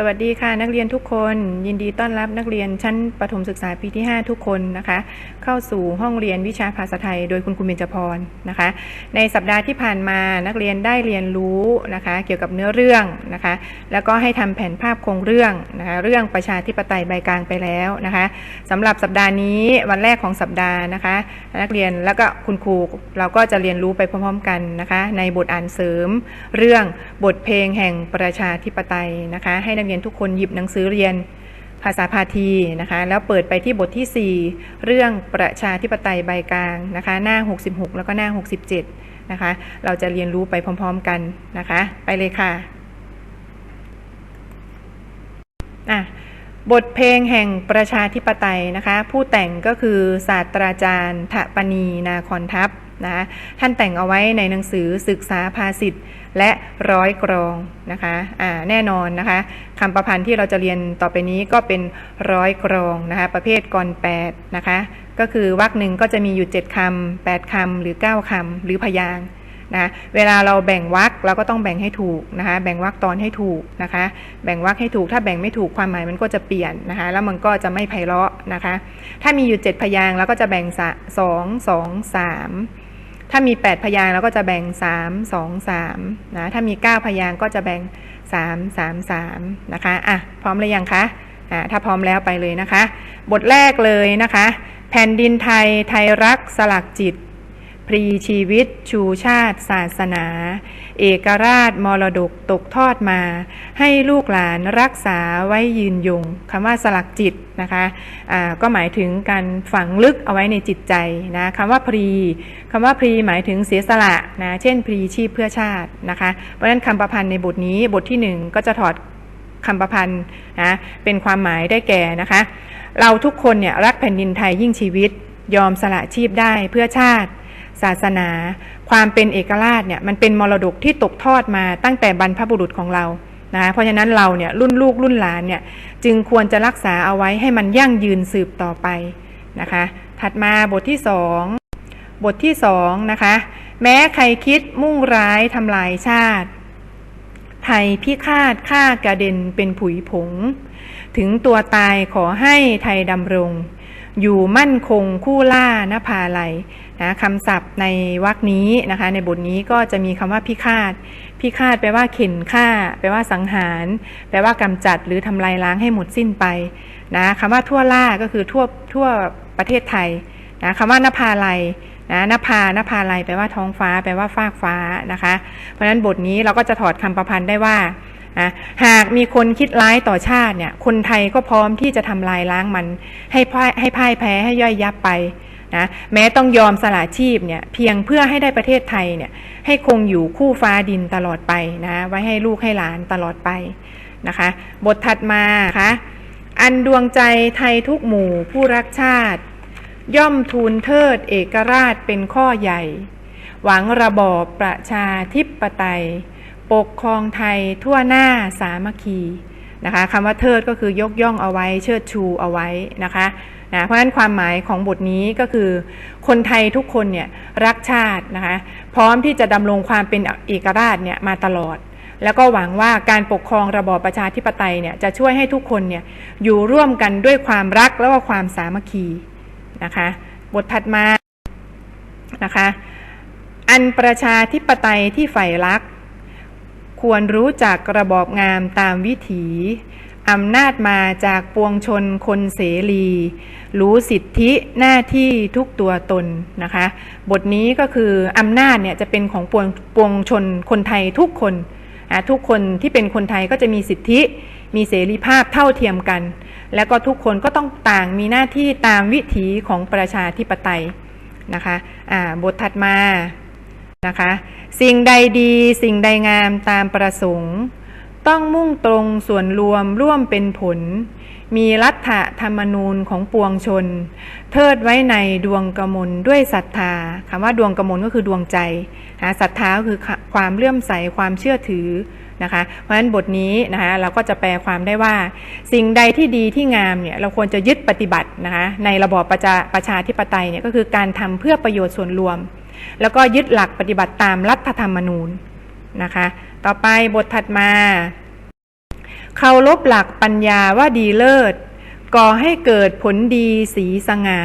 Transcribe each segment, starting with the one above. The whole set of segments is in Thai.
สวัสดีค่ะนักเรียนทุกคน ยินดีต้อนรับนักเรียนชั้นประถมศึกษาปีที่ 5 ทุกคนนะคะ เข้าสู่ห้องเรียนวิชาภาษาไทย โดยคุณครูเบญจพรนะคะ ในสัปดาห์ที่ผ่านมานักเรียนได้เรียนรู้นะคะ เกี่ยวกับเนื้อเรื่องนะคะ แล้วก็ให้ทำแผนภาพโครงเรื่องนะคะ เรื่องประชาธิปไตยใบกลางไปแล้วนะคะสำหรับสัปดาห์นี้วันแรกของสัปดาห์นะคะ นักเรียนแล้วก็คุณครูเราก็จะเรียนรู้ไปพร้อมๆกันนะคะ ในบทอ่านเสริม เรื่องบทเพลงแห่งประชาธิปไตยนะคะ ให้นักเรียนทุกคนหยิบหนังสือเรียนภาษาพาทีนะคะแล้วเปิดไปที่บทที่ 4 เรื่องประชาธิปไตยใบกลางนะคะหน้า 66 แล้วก็หน้า 67นะคะเราจะเรียนรู้ไปพร้อมๆกันนะคะไปเลยค่ะอะบทเพลงแห่งประชาธิปไตยนะคะผู้แต่งก็คือศาสตราจารย์ถปณีนาคอนทัพ นะคะท่านแต่งเอาไว้ในหนังสือศึกษาภาษิตและร้อยกรองนะคะอ่าแน่นอนนะคะคำประพันธ์ที่เราจะเรียนต่อไปนี้ก็เป็นร้อยกรองนะคะประเภทกรแปดนะคะก็คือวรรคหนึ่งก็จะมีอยู่7คำ8คำหรือ9คำหรือพยางนะเวลาเราแบ่งวรรคเราก็ต้องแบ่งให้ถูกนะคะ แบ่งวรรคตอนให้ถูกนะคะ แบ่งวรรคให้ถูกถ้าแบ่งไม่ถูกความหมายมันก็จะเปลี่ยนนะคะ แล้วมันก็จะไม่ไพเราะนะคะ ถ้ามีอยู่ 7 พยางเราก็จะแบ่งสะสองสองสาม ถ้ามี 8 พยางเราก็จะแบ่ง 3 2 3นะถ้ามี 9 พยางก็จะแบ่ง 3 3 3นะคะอะพร้อมหรือยังคะอ่าถ้าพร้อมแล้วไปเลยนะคะ บทแรกเลยนะคะ แผ่นดินไทยไทยรักสลักจิต พรีชีวิต ชูชาติ ศาสนา เอกราชมรดกตกทอดมา ให้ลูกหลานรักษาไว้ยืนยงคำว่าสลักจิตนะคะะก็หมายถึงการฝังลึกเอาไว้ในจิตใจนะคำว่าพรีคำว่าพรีหมายถึงเสียสละนะเช่น พรีชีพเพื่อชาตินะคะเพราะฉะนั้นคำประพันธ์ในบทนี้บทที่หนึ่งก็จะถอดคำประพันธ์นะเป็นความหมายได้แก่นะคะ เราทุกคนเนี่ยรักแผ่นดินไทยยิ่งชีวิต ยอมสละชีพได้เพื่อชาติ ศาสนา ความเป็นเอกราชเนี่ยมันเป็นมรดกที่ตกทอดมาตั้งแต่บรรพบุรุษของเรานะเพราะฉะนั้นเราเนี่ยรุ่นลูกรุ่นหลานเนี่ยจึงควรจะรักษาเอาไว้ให้มันยั่งยืนสืบต่อไปนะคะ ถัดมาบทที่สองบทที่สองนะคะแม้ใครคิดมุ่งร้ายทำลายชาติ ไทยพิฆาตฆ่ากระเด็นเป็นผุยผง ถึงตัวตายขอให้ไทยดำรง อยู่มั่นคงคู่ล่านภาลัยนะคำศัพท์ในวรรคนี้นะคะ ในบทนี้ก็จะมีคำว่าพิฆาต พิฆาตแปลว่าเข็นฆ่า แปลว่าสังหาร แปลว่ากำจัดหรือทำลายล้างให้หมดสิ้นไปนะคำว่าทั่วล่าก็คือทั่วทั่วประเทศไทยนะคำว่านภาลัยนะนภานภาลัยแปลว่าท้องฟ้า แปลว่าฟากฟ้านะคะ เพราะฉะนั้นบทนี้เราก็จะถอดคำประพันธ์ได้ว่า นะหากมีคนคิดร้ายต่อชาติเนี่ย คนไทยก็พร้อมที่จะทำลายล้างมัน ให้พ่ายให้พ่ายแพ้ให้ย่อยยับไปนะแม้ต้องยอมสละชีพเนี่ยเพียงเพื่อให้ได้ประเทศไทยเนี่ยให้คงอยู่คู่ฟ้าดินตลอดไปนะไว้ให้ลูกให้หลานตลอดไปนะคะ บทถัดมาคะอันดวงใจไทยทุกหมู่ผู้รักชาติ ย่อมทูลเทิดเอกราชเป็นข้อใหญ่ หวังระบอบประชาธิปไตย ปกครองไทยทั่วหน้าสามัคคีนะคะคำว่าเทิดก็คือยกย่องเอาไว้เชิดชูเอาไว้นะคะนะเพราะฉะนั้นความหมายของบทนี้ก็คือคนไทยทุกคนเนี่ยรักชาตินะคะพร้อมที่จะดำรงความเป็นเอกราชเนี่ยมาตลอด แล้วก็หวังว่าการปกครองระบอบประชาธิปไตยเนี่ยจะช่วยให้ทุกคนเนี่ยอยู่ร่วมกันด้วยความรักและว่าความสามัคคีนะคะบทถัดมานะคะอันประชาธิปไตยที่ใฝ่รัก ควรรู้จักระบอบงามตามวิถีอำนาจมาจากปวงชนคนเสรี รู้สิทธิหน้าที่ทุกตัวตนนะคะ บทนี้ก็คืออำนาจเนี่ยจะเป็นของปวงปวงชนคนไทยทุกคนทุกคนที่เป็นคนไทยก็จะมีสิทธิ มีเสรีภาพเท่าเทียมกัน แล้วก็ทุกคนก็ต้องต่างมีหน้าที่ตามวิถีของประชาธิปไตยนะคะะบทถัดมา นะคะ สิ่งใดดีสิ่งใดงามตามประสงค์ ต้องมุ่งตรงส่วนรวมร่วมเป็นผล มีรัฐธรรมนูญของปวงชน เทิดไว้ในดวงกมลด้วยศรัทธาคำว่าดวงกมลก็คือดวงใจศรัทธาก็คือความเลื่อมใสความเชื่อถือนะคะเพราะฉะนั้นบทนี้นะคะเราก็จะแปลความได้ว่า สิ่งใดที่ดีที่งามเนี่ยเราควรจะยึดปฏิบัตินะคะในระบอบประชาประชาธิปไตยเนี่ยก็คือการทำเพื่อประโยชน์ส่วนรวม แล้วก็ยึดหลักปฏิบัติตามรัฐธรรมนูญนะคะ ต่อไปบทถัดมาเคารพหลักปัญญาว่าดีเลิศ ก่อให้เกิดผลดีสีสง่า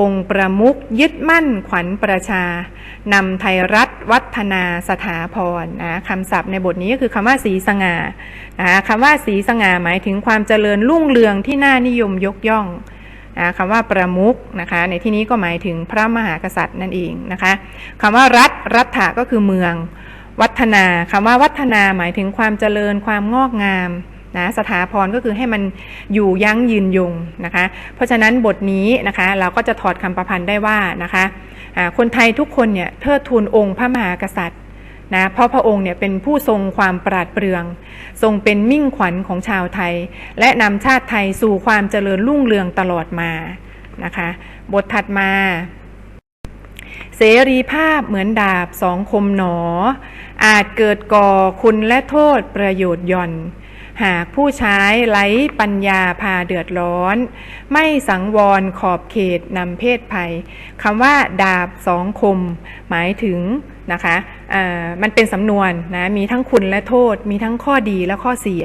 องค์ประมุขยึดมั่นขวัญประชานำไทยรัฐวัฒนาสถาพรนะคำศัพท์ในบทนี้ก็คือคำว่าสีสง่านะคำว่าสีสง่าหมายถึงความเจริญรุ่งเรืองที่น่านิยมยกย่อง คำว่าประมุขนะคะในที่นี้ก็หมายถึงพระมหากษัตริย์นั่นเองนะคะคำว่ารัฐรัฐะก็คือเมือง วัฒนาคำว่าวัฒนาหมายถึงความเจริญความงอกงามนะสถาพรก็คือให้มันอยู่ยั้งยืนยงนะคะ เพราะฉะนั้นบทนี้นะคะเราก็จะถอดคำประพันธ์ได้ว่านะคะอ่าคนไทยทุกคนเนี่ยเทิดทูนองค์พระมหากษัตริย์ นะเพราะพระองค์เนี่ยเป็นผู้ทรงความปราดเปรื่อง ทรงเป็นมิ่งขวัญของชาวไทย และนำชาติไทยสู่ความเจริญรุ่งเรืองตลอดมานะคะ บทถัดมา เสรีภาพเหมือนดาบสองคมหนอ อาจเกิดก่อคุณและโทษประโยชน์หย่อน หากผู้ใช้ไร้ปัญญาพาเดือดร้อน ไม่สังวรขอบเขตนำเพศภัยคำว่าดาบสองคม หมายถึงนะคะมันเป็นสำนวนนะมีทั้งคุณและโทษ มีทั้งข้อดีและข้อเสีย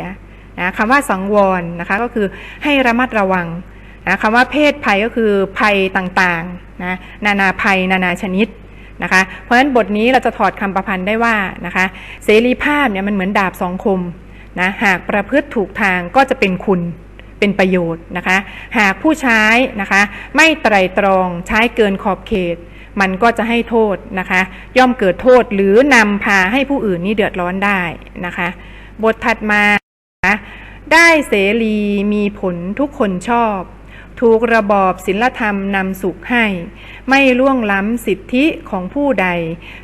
นะคำว่าสังวรนะคะก็คือให้ระมัดระวังนะคำว่าเพศภัยก็คือภัยต่างๆนะนานาภัยนานาชนิดนะคะเพราะฉะนั้นบทนี้เราจะถอดคำประพันธ์ได้ว่านะคะเสรีภาพเนี่ยมันเหมือนดาบสองคม นะหากประพฤติถูกทางก็จะเป็นคุณเป็นประโยชน์นะคะ หากผู้ใช้นะคะ ไม่ไตรตรองใช้เกินขอบเขต มันก็จะให้โทษนะคะ ย่อมเกิดโทษหรือนำพาให้ผู้อื่นนี่เดือดร้อนได้นะคะ บทถัดมานะได้เสรีมีผลทุกคนชอบ ถูกระบอบศิลธรรมนำสุขให้ ไม่ล่วงล้ำสิทธิของผู้ใด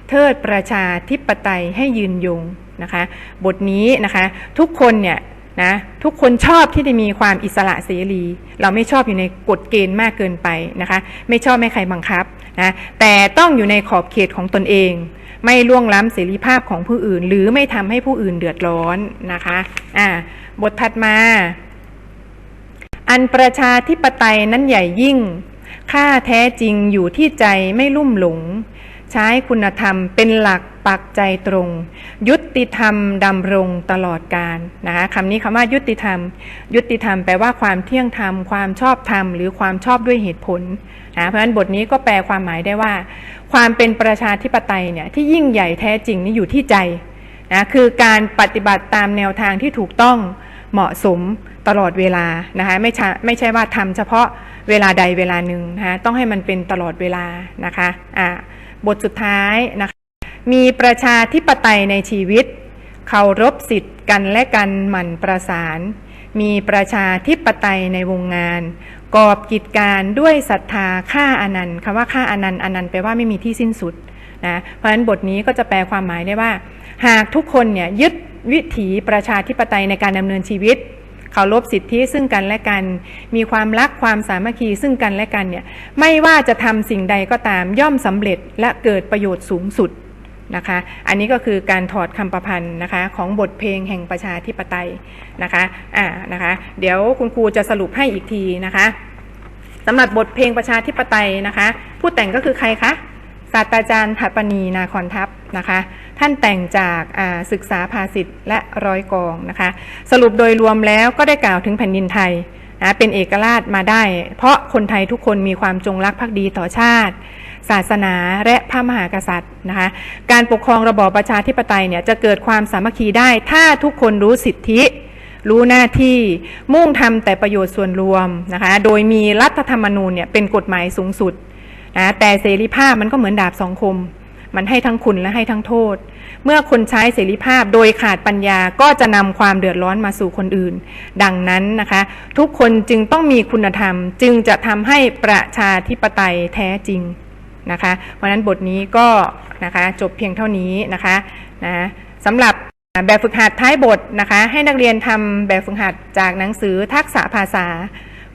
เทิดประชาธิปไตยให้ยืนยง นะคะ บทนี้นะคะทุกคนเนี่ยนะทุกคนชอบที่จะมีความอิสระเสรี เราไม่ชอบอยู่ในกฎเกณฑ์มากเกินไปนะคะ ไม่ชอบไม่ใครบังคับนะแต่ต้องอยู่ในขอบเขตของตนเอง ไม่ล่วงล้ำเสรีภาพของผู้อื่น หรือไม่ทำให้ผู้อื่นเดือดร้อนนะคะอ่าบทถัดมา อันประชาธิปไตยนั้นใหญ่ยิ่งค่าแท้จริงอยู่ที่ใจไม่ลุ่มหลง ใช้คุณธรรมเป็นหลักปักใจตรง ยุติธรรมดำรงตลอดการนะคะคำนี้คำว่ายุติธรรม ยุติธรรมแปลว่าความเที่ยงธรรม ความชอบธรรม หรือความชอบด้วยเหตุผลนะเพราะฉะนั้นบทนี้ก็แปลความหมายได้ว่า ความเป็นประชาธิปไตยเนี่ยที่ยิ่งใหญ่แท้จริงนี่อยู่ที่ใจนะคือการปฏิบัติตามแนวทางที่ถูกต้องเหมาะสมตลอดเวลานะคะไม่ใช่ไม่ใช่ว่าทำเฉพาะเวลาใดเวลาหนึ่งนะคะต้องให้มันเป็นตลอดเวลานะคะอ่า บทสุดท้ายนะคะมีประชาธิปไตยในชีวิต เคารพสิทธิ์กันและกันหมั่นประสาน มีประชาธิปไตยในวงงาน กอบกิจการด้วยศรัทธาค่าอนันต์คำว่าค่าอนันต์อนันต์แปลว่าไม่มีที่สิ้นสุดนะเพราะฉะนั้นบทนี้ก็จะแปลความหมายได้ว่า หากทุกคนเนี่ยยึดวิถีประชาธิปไตยในการดำเนินชีวิต เคารพสิทธิซึ่งกันและกัน มีความรักความสามัคคีซึ่งกันและกันเนี่ยไม่ว่าจะทำสิ่งใดก็ตามย่อมสำเร็จและเกิดประโยชน์สูงสุดนะคะ อันนี้ก็คือการถอดคำประพันธ์นะคะของบทเพลงแห่งประชาธิปไตยนะคะอ่านะคะ เดี๋ยวคุณครูจะสรุปให้อีกทีนะคะสำหรับบทเพลงประชาธิปไตยนะคะ ผู้แต่งก็คือใครคะศาสตราจารย์ถัปณีนาคอนทัพนะคะ ท่านแต่งจากาศึกษาภาษิตและร้อยกองนะคะ สรุปโดยรวมแล้วก็ได้กล่าวถึงแผ่นดินไทยนะเป็นเอกราชมาได้ เพราะคนไทยทุกคนมีความจงรักภักดีต่อชาติ ศาสนาและพระมหากษัตริย์นะคะการปกครองระบอบประชาธิปไตยเนี่ยจะเกิดความสามัคคีได้ ถ้าทุกคนรู้สิทธิรู้หน้าที่มุ่งทำแต่ประโยชน์ส่วนรวมนะคะโดยมีรัฐธรรมนูญเนี่ยเป็นกฎหมายสูงสุดนะแต่เสรีภาพมันก็เหมือนดาบสองคม มันให้ทั้งคุณและให้ทั้งโทษ เมื่อคนใช้เสรีภาพโดยขาดปัญญาก็จะนำความเดือดร้อนมาสู่คนอื่น ดังนั้นนะคะ ทุกคนจึงต้องมีคุณธรรม จึงจะทำให้ประชาธิปไตยแท้จริงนะคะ เพราะฉะนั้นบทนี้ก็นะคะจบเพียงเท่านี้นะคะนะสำหรับแบบฝึกหัดท้ายบทนะคะ ให้นักเรียนทำแบบฝึกหัดจากหนังสือทักษะภาษา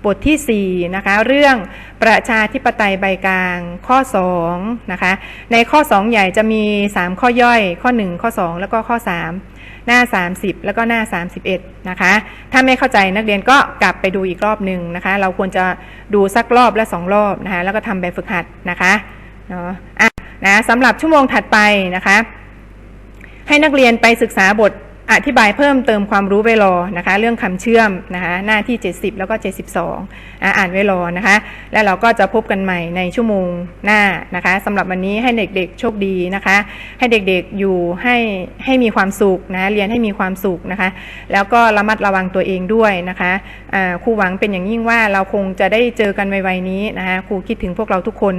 บทที่ 4 นะคะ เรื่องประชาธิปไตยใบกลางข้อ 2 นะคะ ในข้อ 2 ใหญ่จะมี 3 ข้อย่อย ข้อ 1 ข้อ 2 แล้วก็ข้อ 3 หน้า 30 แล้วก็หน้า 31 นะคะ ถ้าไม่เข้าใจนักเรียนก็กลับไปดูอีกรอบหนึ่งนะคะ เราควรจะดูสักรอบและ2รอบนะคะ แล้วก็ทำแบบฝึกหัดนะคะเนาะอะนะสำหรับชั่วโมงถัดไปนะคะ ให้นักเรียนไปศึกษาบท อธิบายเพิ่มเติมความรู้ไว้รอนะคะ เรื่องคำเชื่อมนะคะหน้าที่ 70 แล้วก็ 72อะอ่านไว้รอนะคะ แล้วเราก็จะพบกันใหม่ในชั่วโมงหน้านะคะสำหรับวันนี้ให้เด็กๆโชคดีนะคะ ให้เด็กๆอยู่ให้ให้มีความสุขนะเรียนให้มีความสุขนะคะ แล้วก็ระมัดระวังตัวเองด้วยนะคะครูหวังเป็นอย่างยิ่งว่าเราคงจะได้เจอกันไวๆนี้นะคะครูคิดถึงพวกเราทุกคน